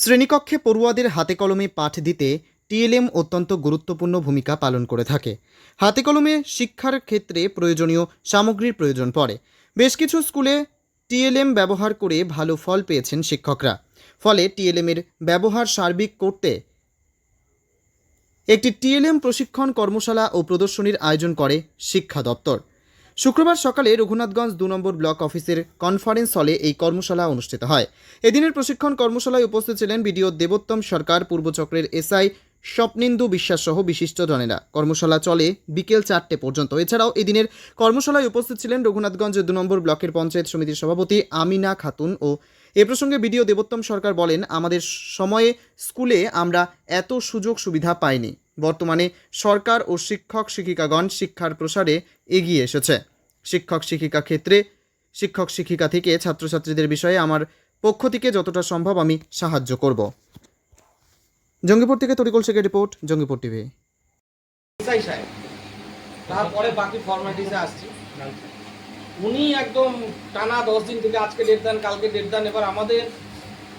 শ্রেণীকক্ষে পড়ুয়াদের হাতে কলমে পাঠ দিতে টিএলএম অত্যন্ত গুরুত্বপূর্ণ ভূমিকা পালন করে থাকে। হাতে কলমে শিক্ষার ক্ষেত্রে প্রয়োজনীয় সামগ্রীর প্রয়োজন পড়ে। বেশ কিছু স্কুলে টিএলএম ব্যবহার করে ভালো ফল পেয়েছেন শিক্ষকরা। ফলে টিএলএমের ব্যবহার সার্বিক করতে একটি টিএলএম প্রশিক্ষণ কর্মশালা ও প্রদর্শনীর আয়োজন করে শিক্ষা দপ্তর। শুক্রবার সকালে রঘুনাথগঞ্জ দু নম্বর ব্লক অফিসের কনফারেন্স হলে এই কর্মশালা অনুষ্ঠিত হয়। এদিনের প্রশিক্ষণ কর্মশালায় উপস্থিত ছিলেন বিডিও দেবোত্তম সরকার পূর্বচক্রের এসআই স্বপ্নেন্দু বিশ্বাস সহ বিশিষ্টজনেরা। কর্মশালা চলে বিকেল চারটে পর্যন্ত। এছাড়াও এদিনের কর্মশালায় উপস্থিত ছিলেন রঘুনাথগঞ্জ দু নম্বর ব্লকের পঞ্চায়েত সমিতির সভাপতি আমিনা খাতুন ও এ প্রসঙ্গে বিডিও দেবোত্তম সরকার বলেন, আমাদের সময়ে স্কুলে আমরা এত সুযোগ সুবিধা পাইনি। বর্তমানে সরকার ও শিক্ষক শিক্ষিকাগণ শিক্ষার প্রসারে এগিয়ে এসেছে। শিক্ষক, শিক্ষিকা ক্ষেত্রে, শিক্ষক, শিক্ষিকা থেকে ছাত্রছাত্রীদের বিষয়ে আমার পক্ষ থেকে যতটা সম্ভব আমি সাহায্য করব। জঙ্গিপুর থেকে তরিকুল শেখের রিপোর্ট, জঙ্গিপুর টিভি। তারপরে বাকি ফর্মালিটিসে আসছি। উনি একদম টানা দশ দিন থেকে আজকে ডেট দেন, কালকে ডেট দেন, এবার আমাদের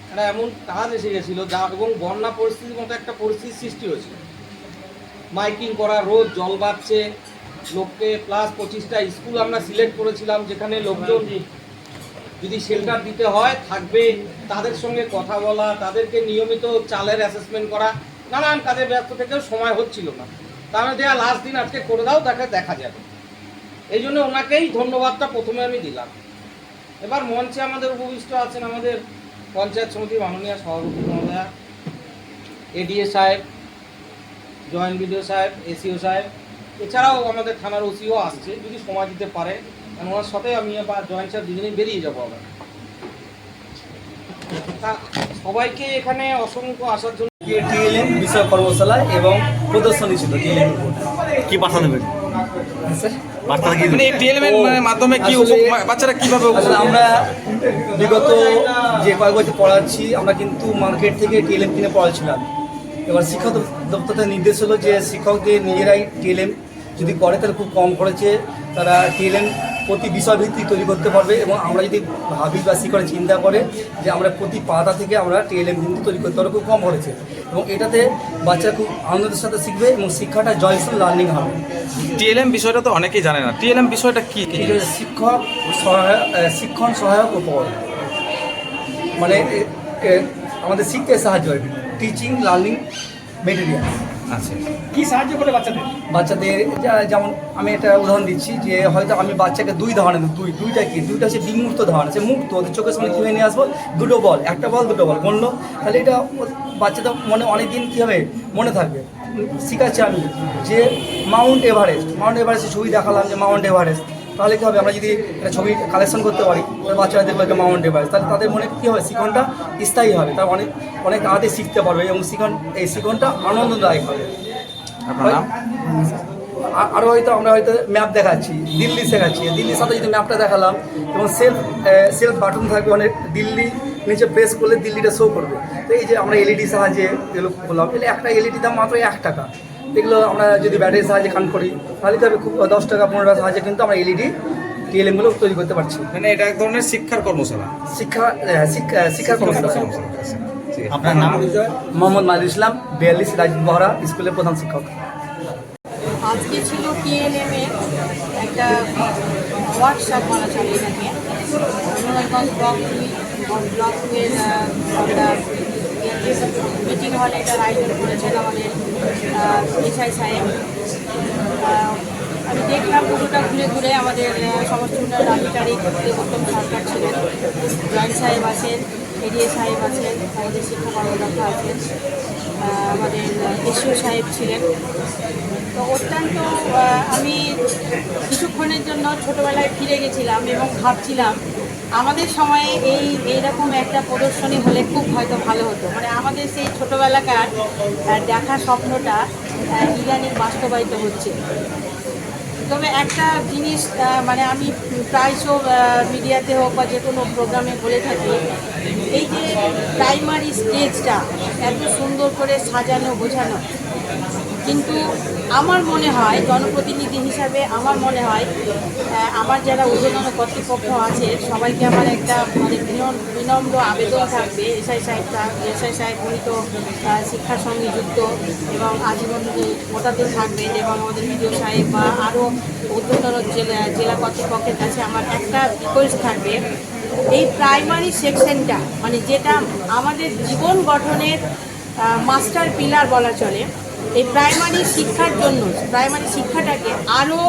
একটা এমন কাজ এসে গেছিল যা এবং বন্যা পরিস্থিতির মতো একটা পরিস্থিতির সৃষ্টি হয়েছিল মাইকিং করা, রোদ, জল বাড়ছে লোককে প্লাস পঁচিশটা স্কুল আমরা সিলেক্ট করেছিলাম, যেখানে লোকজন যদি শেল্টার দিতে হয়, থাকবে তাদের সঙ্গে কথা বলা, তাদেরকে নিয়মিত চালের অ্যাসেসমেন্ট করা, নানান কাজে ব্যস্ত থেকেও সময় হচ্ছিল না। তাহলে দেয়া লাস্ট দিন আজকে করে দাও, তাকে দেখা যাবে। এই জন্য ওনাকেই ধন্যবাদটা প্রথমে আমি দিলাম। এবার মঞ্চে আমাদের উপবিষ্ট আছেন আমাদের পঞ্চায়েত সমিতির মাননীয় সভাপতি মহোদয়া এডিএ সাহেব, জয়েন্ট বিডিও সাহেব এসিও সাহেব এছাড়াও আমাদের থানার ওসিও আসছে যদি সময় দিতে পারে ওনার সাথে আমি আবার জয়েন্ট সাহেব দুজনেই বেরিয়ে যাব আবার। সবাইকে এখানে অসংখ্য আসার জন্য টিএলএম বিষয় কর্মশালা এবং প্রদর্শনী ছিল টিএলএম কি বার্তা দেবেন? মানে মানে মাধ্যমে কি বাচ্চারা কীভাবে আমরা বিগত যে কয়েক বছর পড়াচ্ছি আমরা কিন্তু মার্কেট থেকে টিএলএম কিনে পড়াচ্ছিলাম। এবার শিক্ষক দপ- দপ্তর নির্দেশ হলো যে শিক্ষকদের নিজেরাই টিএলএম যদি করে তাহলে খুব কম খরচে তারা টিএলএম প্রতি বিষয়ভিত্তিক তৈরি করতে পারবে এবং আমরা যদি ভাবি বা শিক্ষক চিন্তা করে যে আমরা প্রতি পাতা থেকে আমরা টিএলএম কিন্তু তৈরি করতে পারব খুব কম খরচে। এবং এটাতে বাচ্চারা খুব আনন্দের সাথে শিখবে এবং শিক্ষাটা জয়ফুল লার্নিং হবে। টিএলএম বিষয়টা তো অনেকেই জানে না। টিএলএম বিষয়টা কি? শিক্ষক সহায়ক শিক্ষণ সহায়ক উপকরণ। মানে আমাদের শিখতে সাহায্য হয় টিচিং লার্নিং মেটেরিয়াল আচ্ছা কি সাহায্য করে বাচ্চাদের? বাচ্চাদের যেমন আমি একটা উদাহরণ দিচ্ছি যে হয়তো আমি বাচ্চাকে দুই ধরনের দুই দুইটা কি? দুইটা হচ্ছে বিমুক্ত ধারণা সে মুক্ত ওদের চোখের সামনে কিনে নিয়ে আসব দুটো বল একটা বল দুটো বল বলল তাহলে এটা বাচ্চাদের মনে অনেক দিন কী হবে? মনে থাকবে। শিখাচ্ছি আমি যে মাউন্ট এভারেস্ট মাউন্ট এভারেস্টের ছবি দেখালাম যে মাউন্ট এভারেস্ট তাহলে কী হবে আমরা যদি একটা ছবি কালেকশন করতে পারি তাহলে বাচ্চারা দেখবে যে মাউন্ট এভারেস্ট তাহলে তাদের মনে কী হবে? শিখনটা স্থায়ী হবে। তারা অনেক অনেক আগে শিখতে পারবে এবং শিখন এই শিখনটা আনন্দদায়ক হবে। আরও হয়তো আমরা হয়তো ম্যাপ দেখাচ্ছি দিল্লি শেখাচ্ছি। দিল্লির সাথে যদি ম্যাপটা দেখালাম এবং সেলফ সেলফ বাটন থাকবে অনেক দিল্লি নিচে প্রেস করলে দিল্লিটা শো করবে। তো এই যে আমরা এলইডি সাহায্যে এগুলো করলাম এগুলো একটা এলইডি দাম মাত্র এক টাকা। এগুলো আমরা যদি ব্যাটারির সাহায্যে কান করি তাহলে তো হবে? খুব দশ টাকা পনেরো টাকা সাহায্যে কিন্তু আমরা এলইডি টিএলএমগুলো তৈরি করতে পারছি। মানে এটা এক ধরনের শিক্ষার কর্মশালা। শিক্ষা শিক্ষা শিক্ষার কর্মশালা। ঠিক আপনার নাম? মোহাম্মদ মাহিদুল ইসলাম বিয়াল্লিশ রাজীব বহরা স্কুলের প্রধান শিক্ষক। আজকে ছিল টিএলএম এর একটা ওয়ার্কশপ বলা চলে এটাকে। ব্লক একটা মিটিং হলে এটার আয়োজন করেছেন আমাদের এসআই সাহেব আমি দেখলাম পুরোটা ঘুরে ঘুরে আমাদের সমস্ত আধিকারিক উত্তম সরকার ছিলেন। জয়েন্ট সাহেব আছেন, এডিএ সাহেব আছেন আমাদের শিক্ষা কর্মকর্তা আছেন আমাদের এসিও সাহেব ছিলেন। তো অত্যন্ত আমি কিছুক্ষণের জন্য ছোটবেলায় ফিরে গেছিলাম এবং ভাবছিলাম আমাদের সময়ে এই এইরকম একটা প্রদর্শনী হলে খুব হয়তো ভালো হতো। মানে আমাদের সেই ছোটোবেলাকার দেখা স্বপ্নটা ইদানিং বাস্তবায়িত হচ্ছে। তবে একটা জিনিস মানে আমি প্রায়শ মিডিয়াতে হোক বা যে কোনো প্রোগ্রামে বলে থাকি, এই যে প্রাইমারি স্টেজটা এত সুন্দর করে সাজানো, গোছানো কিন্তু আমার মনে হয়, জনপ্রতিনিধি হিসাবে আমার মনে হয় আমার যারা উদ্বোধন কর্তৃপক্ষ আছে, সবাইকে আমার একটা মানে বিনম- বিনম্র আবেদন থাকবে। এসআই সাহেব এসআই সাহেব উনি তো শিক্ষার সঙ্গে যুক্ত এবং আজীবন ওটাতে থাকবেন এবং আমাদের বিডিও সাহেব বা আরও উদ্বোধন জেলা জেলা কর্তৃপক্ষের কাছে আমার একটা রিকোয়েস্ট থাকবে। এই প্রাইমারি সেকশনটা মানে যেটা আমাদের জীবন গঠনের মাস্টার পিলার বলা চলে এই প্রাইমারি শিক্ষার জন্য, প্রাইমারি শিক্ষাটাকে আরও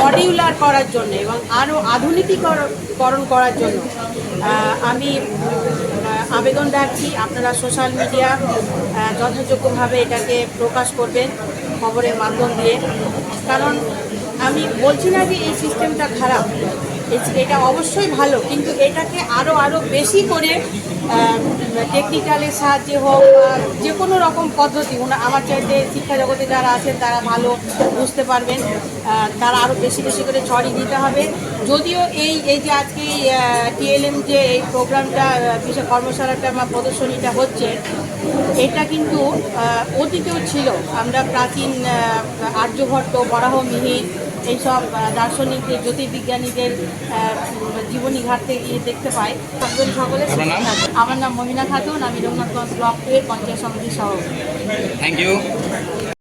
মডিউলার করার জন্য এবং আরও আধুনিকীকরণ করার জন্য আমি আবেদন রাখছি। আপনারা সোশ্যাল মিডিয়া যথাযোগ্যভাবে এটাকে প্রকাশ করবেন খবরের মাধ্যম দিয়ে। কারণ আমি বলছি না যে এই সিস্টেমটা খারাপ। এটা অবশ্যই ভালো, কিন্তু এটাকে আরও আরও বেশি করে টেকনিক্যালের সাহায্যে হোক যে কোনো রকম পদ্ধতি আমার চাইতে শিক্ষা জগতে যারা আছেন, তারা ভালো বুঝতে পারবেন। তারা আরও বেশি বেশি করে ছড়িয়ে দিতে হবে। যদিও এই এই যে আজকে টিএলএম যে এই প্রোগ্রামটা বিশেষ কর্মশালাটা বা প্রদর্শনীটা হচ্ছে, এটা কিন্তু অতীতেও ছিল। আমরা প্রাচীন আর্যভট্ট, বরাহ মিহির এইসব দার্শনিক দার্শনিকদের জ্যোতির্বিজ্ঞানীদের জীবনী ঘাটতে গিয়ে দেখতে পাই। থাকবেন সকলে আমার নাম মহিনা খাতুন আমি রঘুনাথগঞ্জ ব্লক এর পঞ্চায়েত সমিতির সভাপতি। Thank you